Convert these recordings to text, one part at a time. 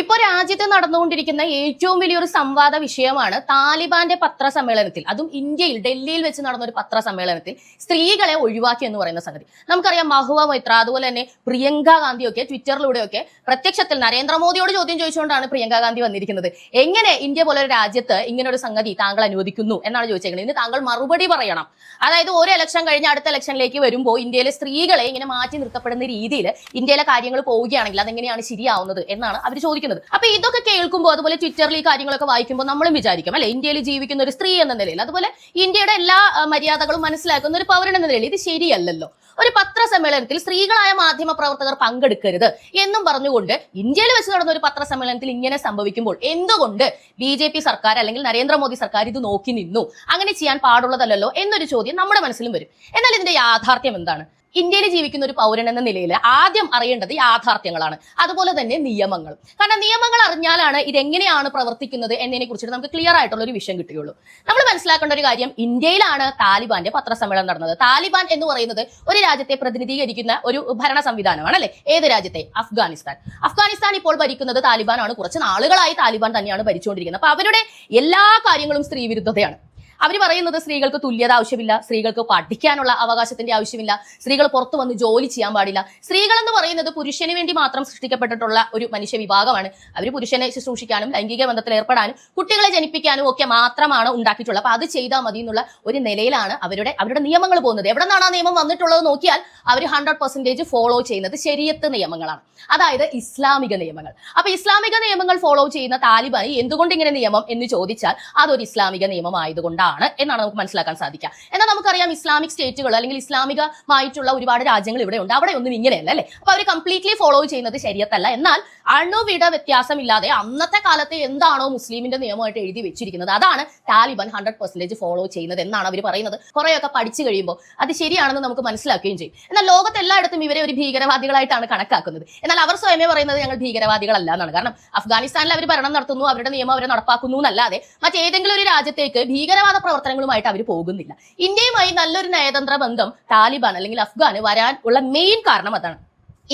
ഇപ്പൊ രാജ്യത്ത് നടന്നുകൊണ്ടിരിക്കുന്ന ഏറ്റവും വലിയൊരു സംവാദ വിഷയമാണ് താലിബാന്റെ പത്രസമ്മേളനത്തിൽ അതും ഇന്ത്യയിൽ ഡൽഹിയിൽ വെച്ച് നടന്ന ഒരു പത്രസമ്മേളനത്തിൽ സ്ത്രീകളെ ഒഴിവാക്കി എന്ന് പറയുന്ന സംഗതി. നമുക്കറിയാം മഹുവ മൈത്ര അതുപോലെ തന്നെ പ്രിയങ്ക ഗാന്ധിയൊക്കെ ട്വിറ്ററിലൂടെയൊക്കെ പ്രത്യക്ഷത്തിൽ നരേന്ദ്രമോദിയോട് ചോദ്യം ചോദിച്ചുകൊണ്ടാണ് പ്രിയങ്ക ഗാന്ധി വന്നിരിക്കുന്നത്. എങ്ങനെ ഇന്ത്യ പോലെ ഒരു രാജ്യത്ത് ഇങ്ങനെ ഒരു സംഗതി താങ്കൾ അനുവദിക്കുന്നു എന്നാണ് ചോദിച്ചേക്കുന്നത്. ഇനി താങ്കൾ മറുപടി പറയണം. അതായത് ഒരു ഇലക്ഷൻ കഴിഞ്ഞ് അടുത്ത ഇലക്ഷനിലേക്ക് വരുമ്പോൾ ഇന്ത്യയിലെ സ്ത്രീകളെ ഇങ്ങനെ മാറ്റി നിർത്തപ്പെടുന്ന രീതിയിൽ ഇന്ത്യയിലെ കാര്യങ്ങൾ പോവുകയാണെങ്കിൽ അതെങ്ങനെയാണ് ശരിയാവുന്നത് എന്നാണ് അവർ ചോദിക്കുന്നത്. അപ്പൊ ഇതൊക്കെ കേൾക്കുമ്പോൾ അതുപോലെ ട്വിറ്ററിൽ ഈ കാര്യങ്ങളൊക്കെ വായിക്കുമ്പോൾ നമ്മളും വിചാരിക്കും അല്ലെ? ഇന്ത്യയിൽ ജീവിക്കുന്ന ഒരു സ്ത്രീ എന്ന നിലയിൽ. അതുപോലെ ഇന്ത്യയുടെ എല്ലാ മര്യാദകളും മനസ്സിലാക്കുന്ന ഒരു പൗരൻ എന്ന നിലയിൽ ഇത് ശരിയല്ലല്ലോ. ഒരു പത്രസമ്മേളനത്തിൽ സ്ത്രീകളായ മാധ്യമ പ്രവർത്തകർ പങ്കെടുക്കരുത് എന്നും പറഞ്ഞുകൊണ്ട് ഇന്ത്യയിൽ വെച്ച് നടന്ന ഒരു പത്രസമ്മേളനത്തിൽ ഇങ്ങനെ സംഭവിക്കുമ്പോൾ എന്തുകൊണ്ട് ബി ജെ പി സർക്കാർ അല്ലെങ്കിൽ നരേന്ദ്രമോദി സർക്കാർ ഇത് നോക്കി നിന്നു? അങ്ങനെ ചെയ്യാൻ പാടുള്ളതല്ലല്ലോ എന്നൊരു ചോദ്യം നമ്മുടെ മനസ്സിലും വരും. എന്നാൽ ഇതിന്റെ യാഥാർത്ഥ്യം എന്താണ്? ഇന്ത്യയിൽ ജീവിക്കുന്ന ഒരു പൗരൻ എന്ന നിലയിൽ ആദ്യം അറിയേണ്ടത് യാഥാർത്ഥ്യങ്ങളാണ്. അതുപോലെ തന്നെ നിയമങ്ങൾ കാരണം നിയമങ്ങൾ അറിഞ്ഞാലാണ് ഇതെങ്ങനെയാണ് പ്രവർത്തിക്കുന്നത് എന്നതിനെ കുറിച്ചിട്ട് നമുക്ക് ക്ലിയർ ആയിട്ടുള്ള ഒരു വിഷയം കിട്ടുകയുള്ളൂ നമ്മൾ മനസ്സിലാക്കേണ്ട ഒരു കാര്യം ഇന്ത്യയിലാണ് താലിബാന്റെ പത്രസമ്മേളനം നടന്നത്. താലിബാൻ എന്ന് പറയുന്നത് ഒരു രാജ്യത്തെ പ്രതിനിധീകരിക്കുന്ന ഒരു ഭരണ സംവിധാനമാണ് അല്ലെ? ഏത് രാജ്യത്തെ? അഫ്ഗാനിസ്ഥാൻ. അഫ്ഗാനിസ്ഥാൻ ഇപ്പോൾ ഭരിക്കുന്നത് താലിബാനാണ്. കുറച്ച് നാളുകളായി താലിബാൻ തന്നെയാണ് ഭരിച്ചുകൊണ്ടിരിക്കുന്നത്. അപ്പൊ അവരുടെ എല്ലാ കാര്യങ്ങളും സ്ത്രീ വിരുദ്ധതയാണ് അവർ പറയുന്നത് സ്ത്രീകൾക്ക് തുല്യത ആവശ്യമില്ല സ്ത്രീകൾക്ക് പഠിക്കാനുള്ള അവകാശത്തിന്റെ ആവശ്യമില്ല സ്ത്രീകൾ പുറത്തു വന്ന് ജോലി ചെയ്യാൻ പാടില്ല. സ്ത്രീകൾ എന്ന് പറയുന്നത് പുരുഷന് വേണ്ടി മാത്രം സൃഷ്ടിക്കപ്പെട്ടിട്ടുള്ള ഒരു മനുഷ്യ വിഭാഗമാണ്. അവർ പുരുഷനെ ശുശ്രൂഷിക്കാനും ലൈംഗിക ബന്ധത്തിൽ ഏർപ്പെടാനും കുട്ടികളെ ജനിപ്പിക്കാനും ഒക്കെ മാത്രമാണ് ഉണ്ടാക്കിയിട്ടുള്ളത്. അപ്പൊ അത് ചെയ്താൽ മതി എന്നുള്ള ഒരു നിലയിലാണ് അവരുടെ അവരുടെ നിയമങ്ങൾ പോകുന്നത്. എവിടെ നിന്നാണ് ആ നിയമം വന്നിട്ടുള്ളത് നോക്കിയാൽ അവർ ഹൺഡ്രഡ് പെർസെന്റേജ് ഫോളോ ചെയ്യുന്നത് ശരിയത്ത് നിയമങ്ങളാണ്. അതായത് ഇസ്ലാമിക നിയമങ്ങൾ. അപ്പൊ ഇസ്ലാമിക നിയമങ്ങൾ ഫോളോ ചെയ്യുന്ന താലിബാനി എന്തുകൊണ്ട് ഇങ്ങനെ നിയമം എന്ന് ചോദിച്ചാൽ അതൊരു ഇസ്ലാമിക നിയമം ആയതുകൊണ്ടാണ് എന്നാണ് നമുക്ക് മനസ്സിലാക്കാൻ സാധിക്കുക. എന്നാൽ നമുക്കറിയാം ഇസ്ലാമിക് സ്റ്റേറ്റുകൾ അല്ലെങ്കിൽ ഇസ്ലാമികമായിട്ടുള്ള ഒരുപാട് രാജ്യങ്ങൾ ഇവിടെ ഉണ്ട്. അവിടെ ഒന്നും ഇങ്ങനെയല്ല അല്ലെ? അപ്പൊ അവർ കംപ്ലീറ്റ്ലി ഫോളോ ചെയ്യുന്നത് ശരിയത്തല്ല. എന്നാൽ അണുവിട വ്യത്യാസമില്ലാതെ അന്നത്തെ കാലത്ത് എന്താണോ മുസ്ലിമിന്റെ നിയമമായിട്ട് എഴുതി വെച്ചിരിക്കുന്നത്? അതാണ് താലിബാൻ ഹൺഡ്രഡ് പെർസെന്റേജ് ഫോളോ ചെയ്യുന്നത് എന്നാണ് അവർ പറയുന്നത്. കുറെയൊക്കെ പഠിച്ചു കഴിയുമ്പോൾ അത് ശരിയാണെന്ന് നമുക്ക് മനസ്സിലാക്കുകയും ചെയ്യും. എന്നാൽ ലോകത്ത് എല്ലായിടത്തും ഇവരെ ഒരു ഭീകരവാദികളായിട്ടാണ് കണക്കാക്കുന്നത്. എന്നാൽ അവർ സ്വയമേ പറയുന്നത് ഞങ്ങൾ ഭീകരവാദികളല്ല എന്നാണ്. കാരണം അഫ്ഗാനിസ്ഥാനിൽ അവർ ഭരണം നടത്തുന്നു അവരുടെ നിയമം അവരെ നടപ്പാക്കുന്നു എന്നല്ലാതെ മറ്റേതെങ്കിലും ഒരു രാജ്യത്തേക്ക് ഭീകരവാദ പ്രവർത്തനങ്ങളുമായിട്ട് അവർ പോകുന്നില്ല. ഇന്ത്യയുമായി നല്ലൊരു നയതന്ത്ര ബന്ധം താലിബാൻ അല്ലെങ്കിൽ അഫ്ഗാന് വരാൻ ഉള്ള മെയിൻ കാരണം അതാണ്.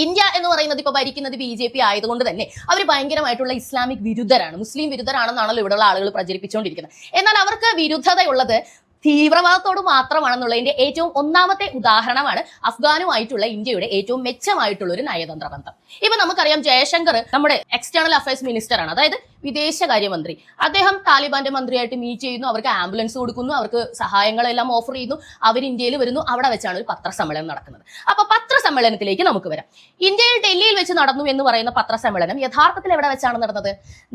ഇന്ത്യ എന്ന് പറയുന്നത് ഇപ്പൊ ഭരിക്കുന്നത് ബി ജെ പി ആയതുകൊണ്ട് തന്നെ അവർ ഭയങ്കരമായിട്ടുള്ള ഇസ്ലാമിക് വിരുദ്ധരാണ്. മുസ്ലിം വിരുദ്ധരാണെന്നാണല്ലോ ഇവിടെയുള്ള ആളുകൾ പ്രചരിപ്പിച്ചുകൊണ്ടിരിക്കുന്നത്. എന്നാൽ അവർക്ക് വിരുദ്ധതയുള്ളത് തീവ്രവാദത്തോട് മാത്രമാണെന്നുള്ളതിന്റെ ഏറ്റവും ഒന്നാമത്തെ ഉദാഹരണമാണ് അഫ്ഗാനുമായിട്ടുള്ള ഇന്ത്യയുടെ ഏറ്റവും മെച്ചമായിട്ടുള്ള ഒരു നയതന്ത്ര ബന്ധം ഇപ്പൊ നമുക്കറിയാം ജയശങ്കർ നമ്മുടെ എക്സ്റ്റേണൽ അഫയേഴ്സ് മിനിസ്റ്റർ ആണ്. അതായത് വിദേശകാര്യമന്ത്രി. അദ്ദേഹം താലിബാന്റെ മന്ത്രിയായിട്ട് മീറ്റ് ചെയ്യുന്നു അവർക്ക് ആംബുലൻസ് കൊടുക്കുന്നു അവർക്ക് സഹായങ്ങളെല്ലാം ഓഫർ ചെയ്യുന്നു. അവർ ഇന്ത്യയിൽ വരുന്നു അവിടെ വെച്ചാണ് ഒരു പത്രസമ്മേളനം നടക്കുന്നത്. അപ്പൊ പത്രസമ്മേളനത്തിലേക്ക് നമുക്ക് വരാം. ഇന്ത്യയിൽ ഡൽഹിയിൽ വെച്ച് നടന്നു എന്ന് പറയുന്ന പത്രസമ്മേളനം യഥാർത്ഥത്തിൽ എവിടെ വെച്ചാണ് നടന്നത്?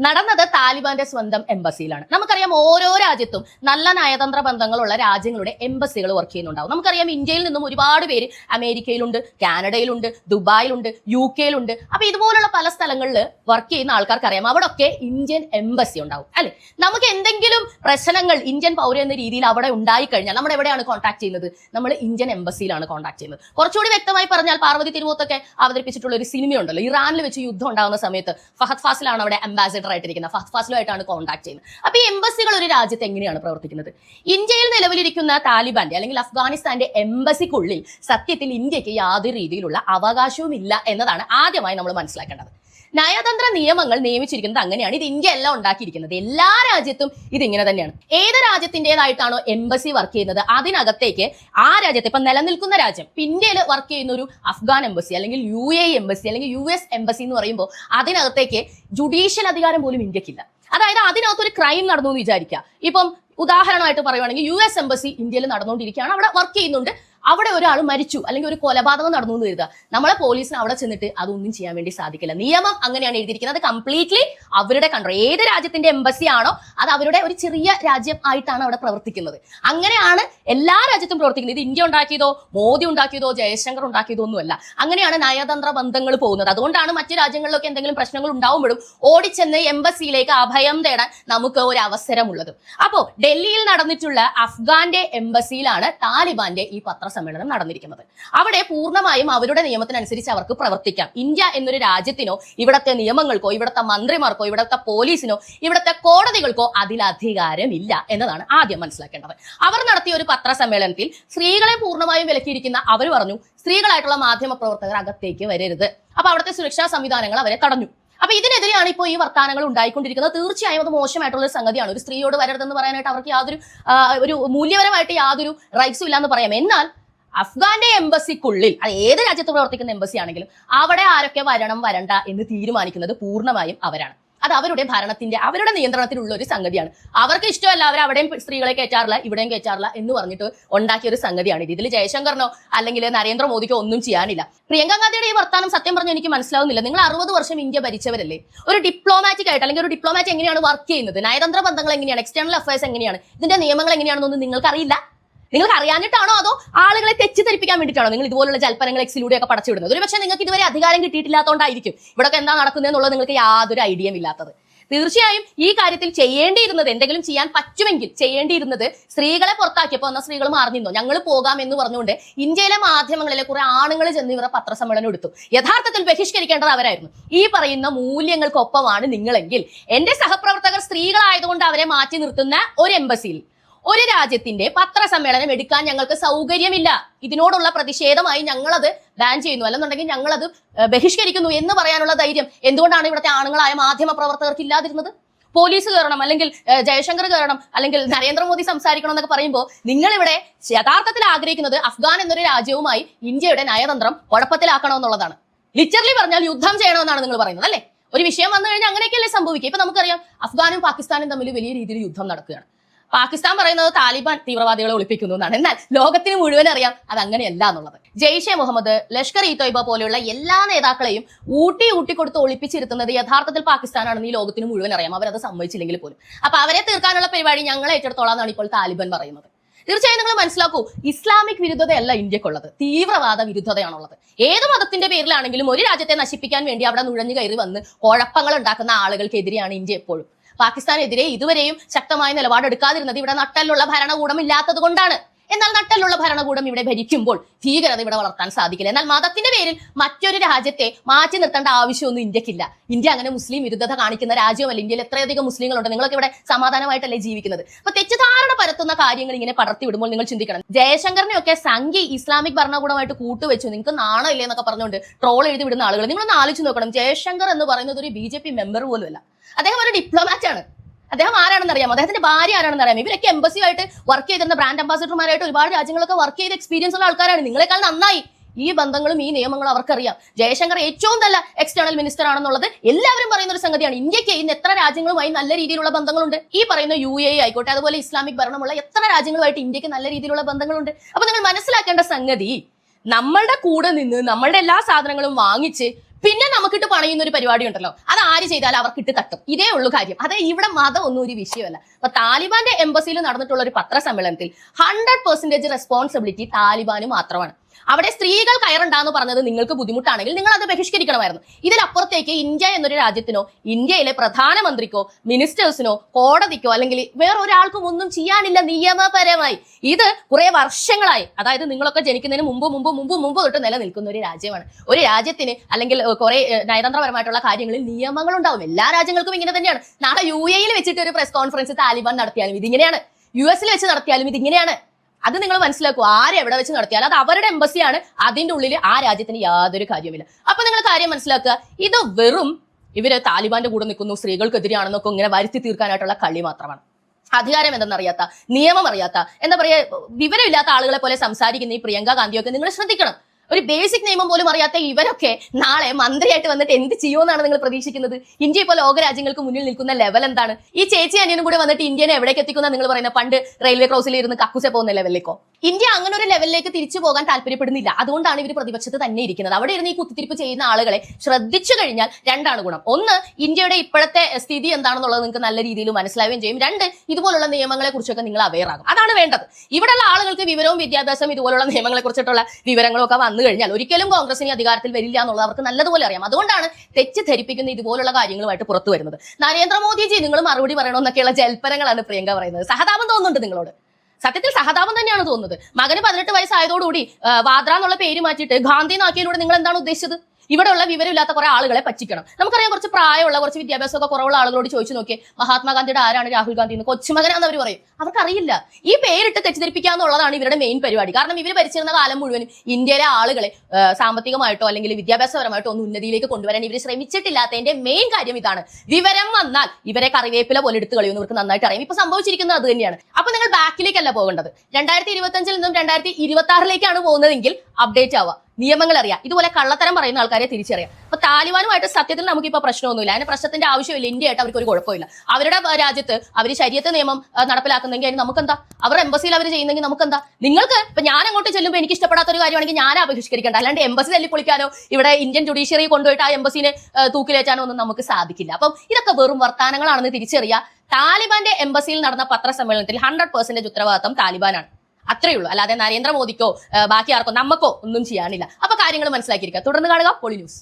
നടന്നത് താലിബാന്റെ സ്വന്തം എംബസിയിലാണ് നമുക്കറിയാം ഓരോ രാജ്യത്തും നല്ല നയതന്ത്ര ബന്ധങ്ങളുള്ള രാജ്യങ്ങളുടെ എംബസികൾ വർക്ക് ചെയ്യുന്നുണ്ടാവും. നമുക്കറിയാം ഇന്ത്യയിൽ നിന്നും ഒരുപാട് പേര് അമേരിക്കയിലുണ്ട് കാനഡയിലുണ്ട് ദുബായിലുണ്ട് യു കെയിലുണ്ട് അപ്പൊ ഇതുപോലുള്ള പല സ്ഥലങ്ങളിൽ വർക്ക് ചെയ്യുന്ന ആൾക്കാർക്ക് അറിയാം അവിടെ ഒക്കെ ഇന്ത്യൻ എംബസി ഉണ്ടാവും അല്ലെ? നമുക്ക് എന്തെങ്കിലും പ്രശ്നങ്ങൾ ഇന്ത്യൻ പൗര എന്ന രീതിയിൽ അവിടെ ഉണ്ടായി കഴിഞ്ഞാൽ നമ്മൾ എവിടെയാണ് കോൺടാക്ട് ചെയ്യുന്നത്? നമ്മൾ ഇന്ത്യൻ എംബസിയിലാണ് കോൺടാക്ട് ചെയ്യുന്നത്. കുറച്ചുകൂടി വ്യക്തമായി പറഞ്ഞാൽ പാർവതി തിരുവോത്തൊക്കെ അവതരിപ്പിച്ചിട്ടുള്ള ഒരു സിനിമയുണ്ടല്ലോ. ഇറാനിൽ വെച്ച് യുദ്ധം ഉണ്ടാകുന്ന സമയത്ത് ഫഹദ് ഫാസിലാണ് അവിടെ അംബാസിഡർ ആയിട്ടിരിക്കുന്നത്. ഫഹദ് ഫാസിലുമായിട്ടാണ് കോൺടാക്ട് ചെയ്യുന്നത്. അപ്പൊ ഈ എംബസികൾ ഒരു രാജ്യത്ത് എങ്ങനെയാണ് പ്രവർത്തിക്കുന്നത്? ഇന്ത്യയിൽ നിലവിലിരിക്കുന്ന താലിബാന്റെ അല്ലെങ്കിൽ അഫ്ഗാനിസ്ഥാന്റെ എംബസിക്കുള്ളിൽ സത്യത്തിൽ ഇന്ത്യയ്ക്ക് യാതൊരു രീതിയിലുള്ള അവകാശവും ഇല്ല എന്നതാണ് ആദ്യമായി നമ്മൾ മനസ്സിലാക്കേണ്ടത്. നയതന്ത്ര നിയമങ്ങൾ നിയമിച്ചിരിക്കുന്നത് അങ്ങനെയാണ്. ഇത് ഇന്ത്യ എല്ലാം ഉണ്ടാക്കിയിരിക്കുന്നത്. എല്ലാ രാജ്യത്തും ഇത് ഇങ്ങനെ തന്നെയാണ്. ഏത് രാജ്യത്തിന്റെതായിട്ടാണോ എംബസി വർക്ക് ചെയ്യുന്നത്? അതിനകത്തേക്ക് ആ രാജ്യത്തെ ഇപ്പം നിലനിൽക്കുന്ന രാജ്യം. ഇന്ത്യയിൽ വർക്ക് ചെയ്യുന്ന ഒരു അഫ്ഗാൻ എംബസി അല്ലെങ്കിൽ യു എ എംബസി അല്ലെങ്കിൽ യു എസ് എംബസി എന്ന് പറയുമ്പോൾ അതിനകത്തേക്ക് ജുഡീഷ്യൽ അധികാരം പോലും ഇന്ത്യക്കില്ല. അതായത് അതിനകത്തൊരു ക്രൈം നടന്നു എന്ന് വിചാരിക്കുക. ഇപ്പം ഉദാഹരണമായിട്ട് പറയുവാണെങ്കിൽ യു എസ് എംബസി ഇന്ത്യയിൽ നടന്നുകൊണ്ടിരിക്കുകയാണ്. അവിടെ വർക്ക് ചെയ്യുന്നുണ്ട്. അവിടെ ഒരാൾ മരിച്ചു അല്ലെങ്കിൽ ഒരു കൊലപാതകം നടന്നു എന്ന് കരുതുക. നമ്മളെ പോലീസിന് അവിടെ ചെന്നിട്ട് അതൊന്നും ചെയ്യാൻ വേണ്ടി സാധിക്കില്ല. നിയമം അങ്ങനെയാണ് എഴുതിയിരിക്കുന്നത്. അത് കംപ്ലീറ്റ്ലി അവരുടെ കൺട്രോൾ ഏത് രാജ്യത്തിന്റെ എംബസി ആണോ അത് അവരുടെ ഒരു ചെറിയ രാജ്യം ആയിട്ടാണ് അവിടെ പ്രവർത്തിക്കുന്നത്. അങ്ങനെയാണ് എല്ലാ രാജ്യത്തും പ്രവർത്തിക്കുന്നത്. ഇത് ഇന്ത്യ ഉണ്ടാക്കിയതോ മോദി ഉണ്ടാക്കിയതോ ജയശങ്കർ ഉണ്ടാക്കിയതോ ഒന്നുമല്ല. അങ്ങനെയാണ് നയതന്ത്ര ബന്ധങ്ങൾ പോകുന്നത്. അതുകൊണ്ടാണ് മറ്റു രാജ്യങ്ങളിലൊക്കെ എന്തെങ്കിലും പ്രശ്നങ്ങൾ ഉണ്ടാവുമ്പോഴും ഓടിച്ചെന്ന് എംബസിയിലേക്ക് അഭയം തേടാൻ നമുക്ക് ഒരു അവസരമുള്ളത്. അപ്പോൾ ഡൽഹിയിൽ നടന്നിട്ടുള്ള അഫ്ഗാന്റെ എംബസിയിലാണ് താലിബാന്റെ ഈ പത്രസമ്മേളനം നടന്നിരിക്കുന്നത്. അവിടെ പൂർണമായും അവരുടെ നിയമത്തിനനുസരിച്ച് അവർക്ക് പ്രവർത്തിക്കാം. ഇന്ത്യ എന്നൊരു രാജ്യത്തിനോ ഇവിടത്തെ നിയമങ്ങൾക്കോ ഇവിടത്തെ മന്ത്രിമാർക്കോ ഇവിടത്തെ പോലീസിനോ ഇവിടത്തെ കോടതികൾക്കോ അതിലധികാരമില്ല എന്നതാണ് ആദ്യം മനസ്സിലാക്കേണ്ടത്. അവർ നടത്തിയ ഒരു പത്രസമ്മേളനത്തിൽ സ്ത്രീകളെ പൂർണമായും വിലക്കിയിരിക്കുന്ന അവർ പറഞ്ഞു സ്ത്രീകളായിട്ടുള്ള മാധ്യമ പ്രവർത്തകർ അകത്തേക്ക് വരരുത്. അപ്പൊ അവിടുത്തെ സുരക്ഷാ സംവിധാനങ്ങൾ അവരെ തടഞ്ഞു. അപ്പൊ ഇതിനെതിരെയാണ് ഇപ്പോൾ ഈ വർത്താനങ്ങൾ ഉണ്ടായിക്കൊണ്ടിരിക്കുന്നത്. തീർച്ചയായും അത് മോശമായിട്ടുള്ള ഒരു സംഗതിയാണ്. ഒരു സ്ത്രീയോട് വരരുതെന്ന് പറയാനായിട്ട് അവർക്ക് യാതൊരു ഒരു മൂല്യപരമായിട്ട് യാതൊരു റൈറ്റ്സും ഇല്ലാന്ന് പറയാം. എന്നാൽ അഫ്ഗാന്റെ എംബസിക്കുള്ളിൽ അത് ഏത് രാജ്യത്ത് പ്രവർത്തിക്കുന്ന എംബസി ആണെങ്കിലും അവിടെ ആരൊക്കെ വരണം വരണ്ട എന്ന് തീരുമാനിക്കുന്നത് പൂർണമായും അവരാണ്. അത് അവരുടെ ഭരണത്തിന്റെ അവരുടെ നിയന്ത്രണത്തിലുള്ള ഒരു സംഗതിയാണ്. അവർക്ക് ഇഷ്ടമല്ല അവർ അവിടെയും സ്ത്രീകളെ കയറ്റാറില്ല ഇവിടെയും കയറ്റാറില്ല എന്ന് പറഞ്ഞിട്ട് ഉണ്ടാക്കിയ ഒരു സംഗതിയാണ് ഇത്. ഇതിൽ ജയശങ്കറിനോ അല്ലെങ്കിൽ നരേന്ദ്രമോദിക്കോ ഒന്നും ചെയ്യാനില്ല. പ്രിയങ്ക ഗാന്ധിയുടെ ഈ വർത്താനം സത്യം പറഞ്ഞു എനിക്ക് മനസ്സിലാവുന്നില്ല. നിങ്ങൾ അറുപത് വർഷം ഇന്ത്യ ഭരിച്ചവരല്ലേ? ഒരു ഡിപ്ലോമാറ്റിക് ആയിട്ട് അല്ലെങ്കിൽ ഒരു ഡിപ്ലോമാറ്റ് എങ്ങനെയാണ് വർക്ക് ചെയ്യുന്നത്? നയതന്ത്ര ബന്ധങ്ങൾ എങ്ങനെയാണ്? എക്സ്റ്റേണൽ അഫയേഴ്സ് എങ്ങനെയാണ്? ഇതിന്റെ നിയമങ്ങൾ എങ്ങനെയാണെന്നൊന്നും നിങ്ങൾക്ക് അറിയില്ല നിങ്ങൾക്ക് അറിയാഞ്ഞിട്ടാണോ അതോ ആളുകളെ തെറ്റിദ്ധരിപ്പിക്കാൻ വേണ്ടിയിട്ടാണോ നിങ്ങൾ ഇതുപോലുള്ള ജൽപ്പനങ്ങൾ എക്സിലൂടെ ഒക്കെ പടച്ചുവിടുന്നത്? ഒരു പക്ഷേ നിങ്ങൾക്ക് ഇതുവരെ അധികാരം കിട്ടിയിട്ടില്ലാത്തതുകൊണ്ടായിരിക്കും ഇവിടെ എന്താ നടക്കുന്നത് എന്നുള്ളത് നിങ്ങൾക്ക് യാതൊരു ഐഡിയയും ഇല്ലാത്തത്. തീർച്ചയായും ഈ കാര്യത്തിൽ ചെയ്യേണ്ടിയിരുന്നത് എന്തെങ്കിലും ചെയ്യാൻ പറ്റുമെങ്കിൽ ചെയ്യേണ്ടിയിരുന്നത് സ്ത്രീകളെ പുറത്താക്കിയപ്പോൾ എന്നാൽ സ്ത്രീകൾ മാറി നിന്നോ ഞങ്ങൾ പോകാം എന്ന് പറഞ്ഞുകൊണ്ട് ഇന്ത്യയിലെ മാധ്യമങ്ങളിലെ കുറെ ആണുങ്ങൾ ചെന്ന് ഇവരെ പത്രസമ്മേളനം എടുത്തു. യഥാർത്ഥത്തിൽ ബഹിഷ്കരിക്കേണ്ടത് അവരായിരുന്നു. ഈ പറയുന്ന മൂല്യങ്ങൾക്കൊപ്പമാണ് നിങ്ങളെങ്കിൽ. എന്റെ സഹപ്രവർത്തകർ സ്ത്രീകളായതുകൊണ്ട് അവരെ മാറ്റി നിർത്തുന്ന ഒരു എംബസിയിൽ ഒരു രാജ്യത്തിന്റെ പത്രസമ്മേളനം എടുക്കാൻ ഞങ്ങൾക്ക് സൗകര്യമില്ല. ഇതിനോടുള്ള പ്രതിഷേധമായി ഞങ്ങളത് ബാൻ ചെയ്യുന്നു. അല്ലെന്നുണ്ടെങ്കിൽ ഞങ്ങളത് ബഹിഷ്കരിക്കുന്നു എന്ന് പറയാനുള്ള ധൈര്യം എന്തുകൊണ്ടാണ് ഇവിടുത്തെ ആണുങ്ങളായ മാധ്യമ പ്രവർത്തകർക്ക് ഇല്ലാതിരുന്നത്? പോലീസ് കയറണം അല്ലെങ്കിൽ ജയശങ്കർ കയറണം അല്ലെങ്കിൽ നരേന്ദ്രമോദി സംസാരിക്കണം എന്നൊക്കെ പറയുമ്പോൾ നിങ്ങളിവിടെ യഥാർത്ഥത്തിൽ ആഗ്രഹിക്കുന്നത് അഫ്ഗാൻ എന്നൊരു രാജ്യവുമായി ഇന്ത്യയുടെ നയതന്ത്രം കുഴപ്പത്തിലാക്കണമെന്നുള്ളതാണ്. ലിറ്ററലി പറഞ്ഞാൽ യുദ്ധം ചെയ്യണമെന്നാണ് നിങ്ങൾ പറയുന്നത് അല്ലേ? ഒരു വിഷയം വന്നു കഴിഞ്ഞാൽ അങ്ങനെയൊക്കെയല്ലേ സംഭവിക്കുക. ഇപ്പൊ നമുക്കറിയാം അഫ്ഗാനും പാകിസ്ഥാനും തമ്മിൽ വലിയ രീതിയിൽ യുദ്ധം നടക്കുകയാണ്. പാകിസ്ഥാൻ പറയുന്നത് താലിബാൻ തീവ്രവാദികളെ ഒളിപ്പിക്കുന്നു എന്നാണ്. എന്നാൽ ലോകത്തിന് മുഴുവൻ അറിയാം അത് അങ്ങനെയല്ല എന്നുള്ളത്. ജെയ്ഷെ മുഹമ്മദ് ലഷ്കർ ഇ തൊയ്ബ പോലെയുള്ള എല്ലാ നേതാക്കളെയും ഊട്ടി ഊട്ടി കൊടുത്ത് ഒളിപ്പിച്ചിരുത്തുന്നത് യഥാർത്ഥത്തിൽ പാകിസ്ഥാനാണെന്ന് ഈ ലോകത്തിന് മുഴുവൻ അറിയാം. അവരത് സമ്മതിച്ചില്ലെങ്കിൽ പോലും. അപ്പൊ അവരെ തീർക്കാനുള്ള പരിപാടി ഞങ്ങളെ ഏറ്റെടുത്തോളാം എന്നാണ് ഇപ്പോൾ താലിബാൻ പറയുന്നത്. തീർച്ചയായും നിങ്ങൾ മനസ്സിലാക്കൂ ഇസ്ലാമിക് വിരുദ്ധതയല്ല ഇന്ത്യക്കുള്ളത്. തീവ്രവാദ വിരുദ്ധതയാണുള്ളത്. ഏത് മതത്തിന്റെ പേരിലാണെങ്കിലും ഒരു രാജ്യത്തെ നശിപ്പിക്കാൻ വേണ്ടി അവിടെ നുഴഞ്ഞു കയറി വന്ന് കുഴപ്പങ്ങൾ ഉണ്ടാക്കുന്ന ആളുകൾക്കെതിരെയാണ് ഇന്ത്യ എപ്പോഴും. പാകിസ്ഥാനെതിരെ ഇതുവരെയും ശക്തമായ നിലപാടെടുക്കാതിരുന്നത് ഇവിടെ നട്ടലുള്ള ഭരണകൂടം ഇല്ലാത്തത് കൊണ്ടാണ്. എന്നാൽ നട്ടലുള്ള ഭരണകൂടം ഇവിടെ ഭരിക്കുമ്പോൾ ഭീകരത ഇവിടെ വളർത്താൻ സാധിക്കില്ല. എന്നാൽ മതത്തിന്റെ പേരിൽ മറ്റൊരു രാജ്യത്തെ മാറ്റി നിർത്തേണ്ട ആവശ്യമൊന്നും ഇന്ത്യക്കില്ല. ഇന്ത്യ അങ്ങനെ മുസ്ലിം വിരുദ്ധത കാണിക്കുന്ന രാജ്യമല്ല. ഇന്ത്യയിൽ എത്രയധികം മുസ്ലിങ്ങളുണ്ട്. നിങ്ങളൊക്കെ ഇവിടെ സമാധാനമായിട്ടല്ലേ ജീവിക്കുന്നത്? അപ്പൊ തെറ്റിദ്ധാരണ പരത്തുന്ന കാര്യങ്ങൾ ഇങ്ങനെ പടർത്തി വിടുമ്പോൾ നിങ്ങൾ ചിന്തിക്കണം. ജയശങ്കറിനെയൊക്കെ സംഘി ഇസ്ലാമിക് ഭരണകൂടമായിട്ട് കൂട്ടുവെച്ചു. നിങ്ങൾക്ക് നാണമില്ലേ എന്നൊക്കെ പറഞ്ഞുകൊണ്ട് ട്രോൾ എഴുതി വിടുന്ന ആളുകൾ നിങ്ങളൊന്ന് ആലോചിച്ച് നോക്കണം. ജയശങ്കർ എന്ന് പറയുന്നത് ഒരു ബി ജെ പി മെമ്പർ പോലുമല്ല. അദ്ദേഹം ഒരു ഡിപ്ലോമാറ്റ് ആണ്. അദ്ദേഹം ആരാണെന്ന് അറിയാമോ? അദ്ദേഹത്തിന്റെ ഭാര്യ ആരാണെന്ന് അറിയാമോ? ഇവരൊക്കെ എംബസിയായിട്ട് വർക്ക് ചെയ്തിരുന്ന ബ്രാൻഡ് അംബാസിഡർമാരായിട്ട് ഒരുപാട് രാജ്യങ്ങളൊക്കെ വർക്ക് ചെയ്ത് എക്സ്പീരിയൻസ് ഉള്ള ആൾക്കാരാണ്. നിങ്ങളെക്കാൾ നന്നായി ഈ ബന്ധങ്ങളും ഈ നിയമങ്ങളും അവർക്കറിയാം. ജയശങ്കർ ഏറ്റവും നല്ല എക്സ്റ്റേണൽ മിനിസ്റ്റർ ആണെന്നുള്ളത് എല്ലാവരും പറയുന്ന ഒരു സംഗതിയാണ്. ഇന്ത്യയ്ക്ക് ഇന്ന് എത്ര രാജ്യങ്ങളുമായി നല്ല രീതിയിലുള്ള ബന്ധങ്ങളുണ്ട്? ഈ പറയുന്ന യു എ ആയിക്കോട്ടെ അതുപോലെ ഇസ്ലാമിക് ഭരണമുള്ള എത്ര രാജ്യങ്ങളുമായിട്ട് ഇന്ത്യയ്ക്ക് നല്ല രീതിയിലുള്ള ബന്ധങ്ങളുണ്ട്? അപ്പൊ നിങ്ങൾ മനസ്സിലാക്കേണ്ട സംഗതി നമ്മളുടെ കൂടെ നിന്ന് നമ്മളുടെ എല്ലാ സാധനങ്ങളും വാങ്ങിച്ച് പിന്നെ നമുക്കിട്ട് പണിയുന്ന ഒരു പരിപാടി ഉണ്ടല്ലോ അത് ആര് ചെയ്താലും അവർക്കിട്ട് തട്ടും. ഇതേ ഉള്ളൂ കാര്യം. അതെ ഇവിടെ മതം ഒന്നും ഒരു വിഷയമല്ല. അപ്പൊ താലിബാന്റെ എംബസിയിൽ നടന്നിട്ടുള്ള ഒരു പത്രസമ്മേളനത്തിൽ ഹൺഡ്രഡ് പെർസെന്റേജ് റെസ്പോൺസിബിലിറ്റി താലിബാന് മാത്രമാണ്. അവിടെ സ്ത്രീകൾ കയറണ്ടെന്ന് പറഞ്ഞത് നിങ്ങൾക്ക് ബുദ്ധിമുട്ടാണെങ്കിൽ നിങ്ങൾ അത് ബഹിഷ്കരിക്കണമായിരുന്നു. ഇതിലപ്പുറത്തേക്ക് ഇന്ത്യ എന്നൊരു രാജ്യത്തിനോ ഇന്ത്യയിലെ പ്രധാനമന്ത്രിക്കോ മിനിസ്റ്റേഴ്സിനോ കോടതിക്കോ അല്ലെങ്കിൽ വേറെ ഒരാൾക്കും ഒന്നും ചെയ്യാനില്ല നിയമപരമായി. ഇത് കുറെ വർഷങ്ങളായി. അതായത് നിങ്ങളൊക്കെ ജനിക്കുന്നതിന് മുമ്പ് മുമ്പ് മുമ്പ് മുമ്പ് തൊട്ട് നിലനിൽക്കുന്ന ഒരു രാജ്യമാണ്. ഒരു രാജ്യത്തിന് അല്ലെങ്കിൽ കുറെ നയതന്ത്രപരമായിട്ടുള്ള കാര്യങ്ങളിൽ നിയമങ്ങൾ ഉണ്ടാവും എല്ലാ രാജ്യങ്ങൾക്കും ഇങ്ങനെ തന്നെയാണ്. നാളെ യു എയിൽ വെച്ചിട്ട് ഒരു പ്രസ് കോൺഫറൻസ് താലിബാൻ നടത്തിയാലും ഇതിങ്ങനെയാണ്. യു എസിൽ വെച്ച് നടത്തിയാലും ഇതിങ്ങനെയാണ്. അത് നിങ്ങൾ മനസ്സിലാക്കുക ആരെ എവിടെ വെച്ച് നടത്തിയാൽ അത് അവരുടെ എംബസിയാണ് അതിന്റെ ഉള്ളിൽ ആ രാജ്യത്തിന് യാതൊരു കാര്യവുമില്ല. അപ്പൊ നിങ്ങൾ കാര്യം മനസ്സിലാക്കുക. ഇത് വെറും ഇവർ താലിബാന്റെ കൂടെ നിൽക്കുന്നു സ്ത്രീകൾക്കെതിരെയാണെന്നൊക്കെ ഇങ്ങനെ വരുത്തി തീർക്കാനായിട്ടുള്ള കളി മാത്രമാണ്. അധികാരം എന്തെന്നറിയാത്ത നിയമം അറിയാത്ത എന്താ പറയുക വിവരമില്ലാത്ത ആളുകളെ പോലെ സംസാരിക്കുന്ന ഈ പ്രിയങ്ക ഗാന്ധിയൊക്കെ നിങ്ങൾ ശ്രദ്ധിക്കണം. ഒരു ബേസിക് നിയമം പോലും അറിയാത്ത ഇവരൊക്കെ നാളെ മന്ത്രിയായിട്ട് വന്നിട്ട് എന്ത് ചെയ്യുമെന്നാണ് നിങ്ങൾ പ്രതീക്ഷിക്കുന്നത്? ഇന്ത്യ ഇപ്പോൾ ലോകരാജ്യങ്ങൾക്ക് മുന്നിൽ നിൽക്കുന്ന ലെവൽ എന്താണ്? ഈ ചേച്ചി അനിയനും കൂടെ വന്നിട്ട് ഇന്ത്യനെ എവിടേക്ക് എത്തിക്കുന്ന നിങ്ങൾ പറയുന്ന പണ്ട് റെയിൽവേ ക്രോസിൽ ഇരുന്ന് കക്കുസ പോകുന്ന ലെവലിലേക്കോ ഇന്ത്യ അങ്ങനെ ഒരു ലെവലിലേക്ക് തിരിച്ചു പോകാൻ താല്പര്യപ്പെടുന്നില്ല. അതുകൊണ്ടാണ് ഇവർ പ്രതിപക്ഷത്ത് തന്നെ ഇരിക്കുന്നത്. അവിടെ ഇരുന്ന് ഈ കുത്തിത്തിരിപ്പ് ചെയ്യുന്ന ആളുകളെ ശ്രദ്ധിച്ചു കഴിഞ്ഞാൽ രണ്ടാണ് ഗുണം. ഒന്ന് ഇന്ത്യയുടെ ഇപ്പോഴത്തെ സ്ഥിതി എന്താണെന്നുള്ളത് നിങ്ങൾക്ക് നല്ല രീതിയിൽ മനസ്സിലാവുകയും ചെയ്യും. രണ്ട് ഇതുപോലുള്ള നിയമങ്ങളെ കുറിച്ചൊക്കെ നിങ്ങൾ അവെയർ ആകും. അതാണ് വേണ്ടത്. ഇവിടെയുള്ള ആളുകൾക്ക് വിവരവും വിദ്യാഭ്യാസവും ഇതുപോലുള്ള നിയമങ്ങളെ കുറിച്ചിട്ടുള്ള വിവരങ്ങളും ഒക്കെ വന്നു കഴിഞ്ഞാൽ ഒരിക്കലും കോൺഗ്രസിന് അധികാരത്തിൽ വരില്ല എന്നുള്ളത് അവർക്ക് നല്ലതുപോലെ അറിയാം. അതുകൊണ്ടാണ് തെറ്റിദ്ധരിപ്പിക്കുന്ന ഇതുപോലുള്ള കാര്യങ്ങളുമായിട്ട് പുറത്തു വരുന്നത്. നരേന്ദ്രമോദിജി നിങ്ങൾ മറുപടി പറയണമെന്നൊക്കെയുള്ള ജൽപ്പനങ്ങളാണ് പ്രിയങ്ക പറയുന്നത്. സഹതാപം തോന്നുന്നുണ്ട് നിങ്ങളോട്. സത്യത്തിൽ സഹതാപം തന്നെയാണ് തോന്നുന്നത്. മകന് പതിനെട്ട് വയസ്സായതോടുകൂടി വാദ്ര എന്നുള്ള പേര് മാറ്റിയിട്ട് ഗാന്ധി നാക്കിയിലൂടെ നിങ്ങൾ എന്താണ് ഉദ്ദേശിച്ചത്? ഇവിടെയുള്ള വിവരമില്ലാത്ത കുറെ ആളുകളെ പറ്റിക്കണം. നമുക്കറിയാം കുറച്ച് പ്രായമുള്ള കുറച്ച് വിദ്യാഭ്യാസമൊക്കെ കുറവുള്ള ആളുകളോട് ചോദിച്ചു നോക്കി മഹാത്മാഗാന്ധിയുടെ ആരാണ് രാഹുൽ ഗാന്ധി എന്ന് കൊച്ചുമകനാന്ന് അവർ പറയും. അവർക്കറിയില്ല. ഈ പേരിട്ട് തെറ്റിദ്ധരിപ്പിക്കുക എന്നുള്ളതാണ് ഇവരുടെ മെയിൻ പരിപാടി. കാരണം ഇവർ ഭരിച്ചിരുന്ന കാലം മുഴുവൻ ഇന്ത്യയിലെ ആളുകളെ സാമ്പത്തികമായിട്ടോ അല്ലെങ്കിൽ വിദ്യാഭ്യാസപരമായിട്ടോ ഒന്നും ഉന്നതിയിലേക്ക് കൊണ്ടുവരാൻ ഇവർ ശ്രമിച്ചിട്ടില്ലാത്തതിന്റെ മെയിൻ കാര്യം ഇതാണ്. വിവരം വന്നാൽ ഇവരെ കറിവേപ്പില പോലെ എടുത്തു കളിയും ഇവർക്ക് നന്നായിട്ട് അറിയാം. ഇപ്പൊ സംഭവിച്ചിരിക്കുന്നത് അത് തന്നെയാണ്. അപ്പൊ നിങ്ങൾ ബാക്കിലേക്കല്ല പോകേണ്ടത്. രണ്ടായിരത്തി ഇരുപത്തി അഞ്ചിൽ നിന്നും രണ്ടായിരത്തി ഇരുപത്തി ആറിലേക്കാണ് പോകുന്നതെങ്കിൽ അപ്ഡേറ്റ് ആവുക. നിയമങ്ങൾ അറിയാം. ഇതുപോലെ കള്ളത്തരം പറയുന്ന ആൾക്കാരെ തിരിച്ചറിയാം. അപ്പൊ താലിബാനുമായിട്ട് സത്യത്തിൽ നമുക്ക് നമുക്കിപ്പോ പ്രശ്നമൊന്നുമില്ല. അതിന് പ്രശ്നത്തിന്റെ ആവശ്യമില്ല. ഇന്ത്യയായിട്ട് അവർക്ക് ഒരു കുഴപ്പമില്ല. അവരുടെ രാജ്യത്ത് അവർ ശരീരത്തെ നിയമം നടപ്പിലാക്കുന്നെങ്കിൽ അതിന് നമുക്കെന്താ? അവർ എംബസിയിൽ അവർ ചെയ്യുന്നെങ്കിൽ നമുക്കെന്താ? നിങ്ങൾക്ക് ഇപ്പൊ ഞാൻ അങ്ങോട്ട് ചെല്ലുമ്പോൾ എനിക്ക് ഇഷ്ടപ്പെടാത്ത ഒരു കാര്യമാണെങ്കിൽ ഞാൻ ബഹിഷ്കരിക്കേണ്ട. അല്ലാണ്ട് എംബസി തല്ലി തല്ലിപ്പൊളിക്കാനോ ഇവിടെ ഇന്ത്യൻ ജുഡീഷ്യറി കൊണ്ടുപോയിട്ട് ആ എംബസിനെ തൂക്കിലേറ്റാനോ ഒന്നും നമുക്ക് സാധിക്കില്ല. അപ്പം ഇതൊക്കെ വെറും വർത്താനങ്ങളാണെന്ന് തിരിച്ചറിയുക താലിബാന്റെ എംബസിയിൽ നടന്ന പത്രസമ്മേളനത്തിൽ ഹൺഡ്രഡ് പെർസെന്റേജ് ഉത്തരവാദിത്തം താലിബാനാണ്. അത്രേ ഉള്ളൂ. അല്ലാതെ നരേന്ദ്രമോദിക്കോ ബാക്കി ആർക്കോ നമുക്കോ ഒന്നും ചെയ്യാനില്ല. അപ്പൊ കാര്യങ്ങൾ മനസ്സിലാക്കിയിരിക്കുക. തുടർന്ന് കാണുക പൊളി ന്യൂസ്